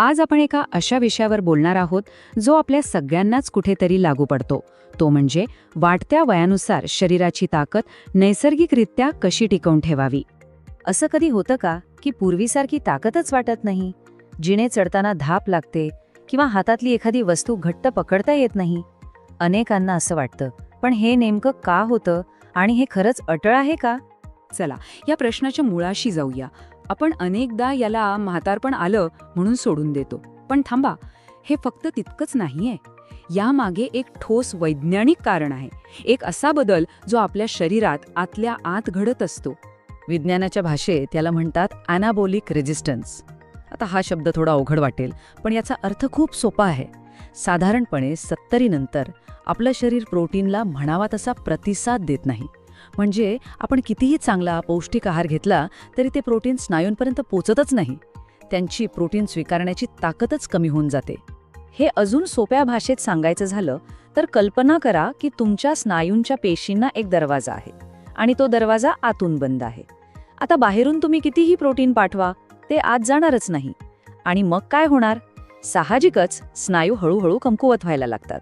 आज आपण एका अशा विषयावर बोलणार आहोत जो आपल्या सगळ्यांनाच कुठेतरी लागू पडतो. तो म्हणजे वाढत्या वयानुसार शरीराची ताकद नैसर्गिकरित्या कशी टिकवून ठेवावी? असं कधी होतं का की पूर्वीसारखी ताकदच वाटत नाही? जिणे चढताना धाप लागते किंवा हातातली एखादी वस्तू घट्ट पकडता येत नाही? अनेकांना असं वाटतं पण हे नेमकं का होतं आणि हे खरंच अटळ आहे का? चला या प्रश्नाच्या मुळाशी जाऊया. आपण अनेकदा याला म्हातारपण आलं म्हणून सोडून देतो. पण थांबा हे फक्त तितकंच नाहीये. यामागे एक ठोस वैज्ञानिक कारण आहे. एक असा बदल जो आपल्या शरीरात आतल्या आत घडत असतो. विज्ञानाच्या भाषेत त्याला म्हणतात अनाबोलिक रेजिस्टन्स आता हा शब्द थोडा अवघड वाटेल पण याचा अर्थ खूप सोपा आहे. साधारणपणे सत्तरीनंतर आपलं शरीर प्रोटीनला म्हणावा तसा प्रतिसाद देत नाही. म्हणजे आपण कितीही चांगला पौष्टिक आहार घेतला तरी ते प्रोटीन स्नायूंपर्यंत पोचतच नाही. त्यांची प्रोटीन स्वीकारण्याची ताकदच कमी होऊन जाते. हे अजून सोप्या भाषेत सांगायचं झालं तर कल्पना करा की तुमच्या स्नायूंच्या पेशींना एक दरवाजा आहे आणि तो दरवाजा आतून बंद आहे. आता बाहेरून तुम्ही कितीही प्रोटीन पाठवा ते आत जाणारच नाही. आणि मग काय होणार? साहजिकच स्नायू हळूहळू कमकुवत व्हायला लागतात.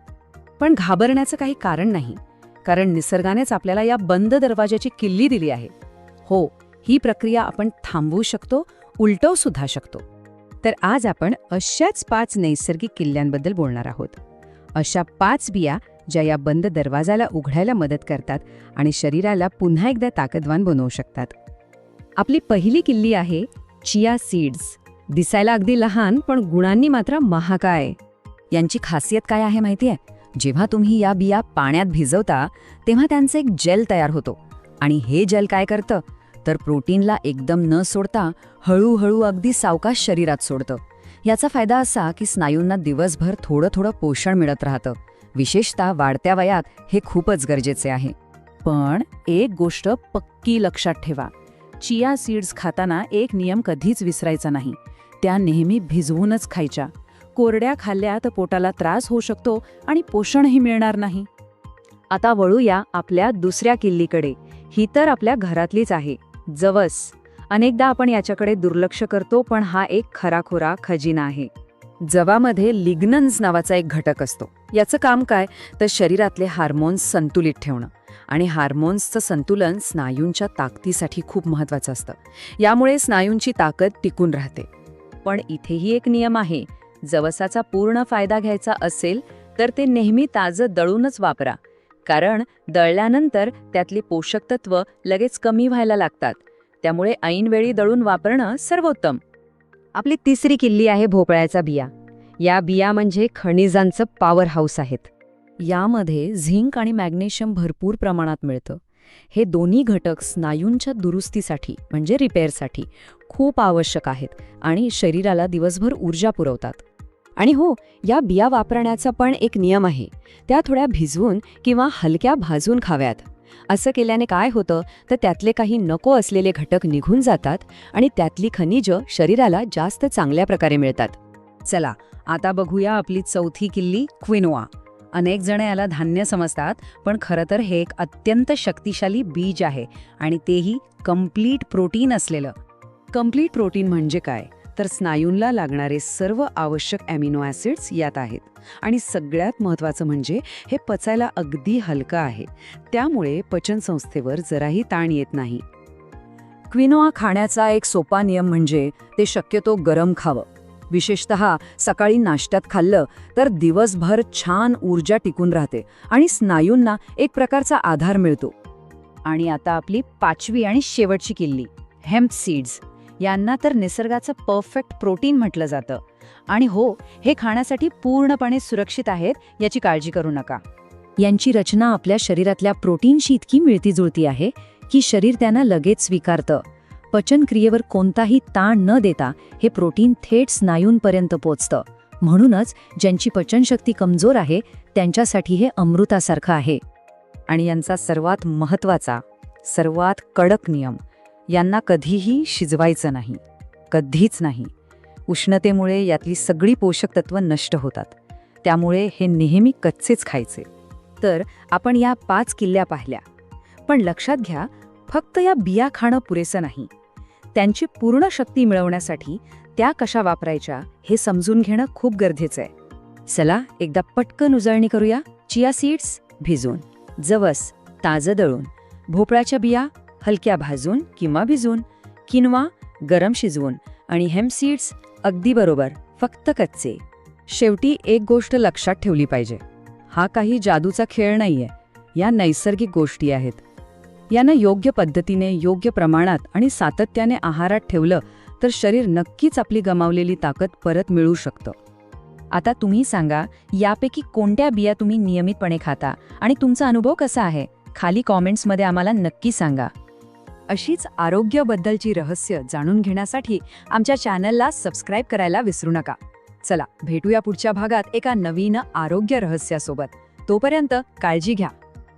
पण घाबरण्याचं काही कारण नाही. कारण निसर्गानेच आपल्याला या बंद दरवाजाची किल्ली दिली आहे. हो ही प्रक्रिया आपण थांबवू शकतो उलटवू सुद्धा शकतो. तर आज आपण अशाच पाच नैसर्गिक किल्ल्यांबद्दल बोलणार आहोत. अशा पाच बिया ज्या या बंद दरवाजाला उघडायला मदत करतात आणि शरीराला पुन्हा एकदा ताकदवान बनवू शकतात. आपली पहिली किल्ली आहे चिया सीड्स. दिसायला अगदी लहान पण गुणांनी मात्र महाकाय यांची खासियत काय आहे माहिती आहे जेव्हा तुम्ही या बिया पाण्यात भिजवता तेव्हा त्यांचं एक जेल तयार होतो. आणि हे जेल काय करतं? तर प्रोटीनला एकदम न सोडता हळूहळू अगदी सावकाश शरीरात सोडतं. याचा फायदा असा की स्नायूंना दिवसभर थोडं थोडं पोषण मिळत राहतं. विशेषतः वाढत्या वयात हे खूपच गरजेचे आहे. पण एक गोष्ट पक्की लक्षात ठेवा. चिया सीड्स खाताना एक नियम कधीच विसरायचा नाही. त्या नेहमी भिजवूनच खायच्या. कोरड्या खाल्ल्या तर पोटाला त्रास होऊ शकतो आणि पोषणही मिळणार नाही. आता वळूया आपल्या दुसऱ्या किल्लीकडे. ही तर आपल्या घरातलीच आहे. जवस. अनेकदा आपण याच्याकडे दुर्लक्ष करतो पण हा एक खराखुरा खजिना आहे. जवामध्ये लिग्नन्स नावाचा एक घटक असतो. याचं काम काय? तर शरीरातले हार्मोन्स संतुलित ठेवणं. आणि हार्मोन्सचं संतुलन स्नायूंच्या ताकदीसाठी खूप महत्त्वाचं असतं. यामुळे स्नायूंची ताकद टिकून राहते. पण इथेही एक नियम आहे. जवसाचा पूर्ण फायदा घ्यायचा असेल तर ते नेहमी ताजं दळूनच वापरा. कारण दळल्यानंतर त्यातली पोषक तत्व लगेच कमी व्हायला लागतात. त्यामुळे ऐनवेळी दळून वापरणं सर्वोत्तम. आपली तिसरी किल्ली आहे भोपळ्याचा बिया. या बिया म्हणजे खनिजांचं पॉवर हाऊस आहेत. यामध्ये झिंक आणि मॅग्नेशियम भरपूर प्रमाणात मिळतं. हे दोन्ही घटक स्नायूंच्या दुरुस्तीसाठी म्हणजे रिपेअरसाठी खूप आवश्यक आहेत आणि शरीराला दिवसभर ऊर्जा पुरवतात. आणि हो या बिया वापरण्याचा पण एक नियम आहे. त्या थोड्या भिजवून किंवा हलक्या भाजून खाव्यात. असं केल्याने काय होतं तर त्यातले काही नको असलेले घटक निघून जातात आणि त्यातली खनिजं शरीराला जास्त चांगल्या प्रकारे मिळतात. चला आता बघूया आपली चौथी किल्ली क्विनोआ. अनेक जण याला धान्य समजतात पण खरं तर हे एक अत्यंत शक्तिशाली बीज आहे आणि तेही कंप्लीट प्रोटीन असलेलं. कंप्लीट प्रोटीन म्हणजे काय? तर स्नायूंला लागणारे सर्व आवश्यक ॲमिनो ॲसिड्स यात आहेत. आणि सगळ्यात महत्त्वाचं म्हणजे हे पचायला अगदी हलकं आहे. त्यामुळे पचनसंस्थेवर जराही ताण येत नाही. क्विनोआ खाण्याचा एक सोपा नियम म्हणजे ते शक्यतो गरम खावं. विशेषत सकाळी नाश्त्यात खाल्लं तर दिवसभर छान ऊर्जा टिकून राहते आणि स्नायूंना एक प्रकारचा आधार मिळतो. आणि आता आपली पाचवी आणि शेवटची किल्ली हेम्प सीड्स यांना तर निसर्गाचं परफेक्ट प्रोटीन म्हटलं जातं. आणि हो हे खाण्यासाठी पूर्णपणे सुरक्षित आहेत याची काळजी करू नका. यांची रचना आपल्या शरीरातल्या प्रोटीनशी इतकी मिळती जुळती आहे की शरीर त्यांना लगेच स्वीकारतं. पचनक्रियेवर कोणताही ताण न देता हे प्रोटीन थेट स्नायूंपर्यंत पोचतं. म्हणूनच ज्यांची पचनशक्ती कमजोर आहे त्यांच्यासाठी हे अमृतासारखं आहे. आणि यांचा सर्वात महत्त्वाचा सर्वात कडक नियम. यांना कधीही शिजवायचं नाही कधीच नाही. उष्णतेमुळे यातली सगळी पोषक तत्व नष्ट होतात. त्यामुळे हे नेहमी कच्चेच खायचे. तर आपण या पाच किल्ल्या पाहिल्या. पण लक्षात घ्या फक्त या बिया खाणं पुरेसं नाही. त्यांची पूर्ण शक्ती मिळवण्यासाठी त्या कशा वापरायच्या हे समजून घेणं खूप गरजेचं आहे. चला एकदा पटकन उजळणी करूया. चिया सीड्स भिजून जवस ताजं दळून भोपळ्याच्या बिया हलक्या भाजून किंवा भिजून किनवा गरम शिजवून आणि हेम सीड्स अगदी बरोबर फक्त कच्चे. शेवटी एक गोष्ट लक्षात ठेवली पाहिजे. हा काही जादूचा खेळ नाहीये. या नैसर्गिक गोष्टी आहेत. यांना योग्य पद्धतीने योग्य प्रमाणात आणि सातत्याने आहारात ठेवलं तर शरीर नक्कीच आपली गमावलेली ताकद परत मिळू शकतं. आता तुम्ही सांगा यापैकी कोणत्या बिया तुम्ही नियमितपणे खाता आणि तुमचा अनुभव कसा आहे? खाली कॉमेंट्समध्ये आम्हाला नक्की सांगा. अशीच आरोग्याबद्दलची रहस्य जाणून घेण्यासाठी आमच्या चॅनलला सबस्क्राईब करायला विसरू नका. चला भेटूया पुढच्या भागात एका नवीन आरोग्य रहस्यासोबत. तोपर्यंत काळजी घ्या.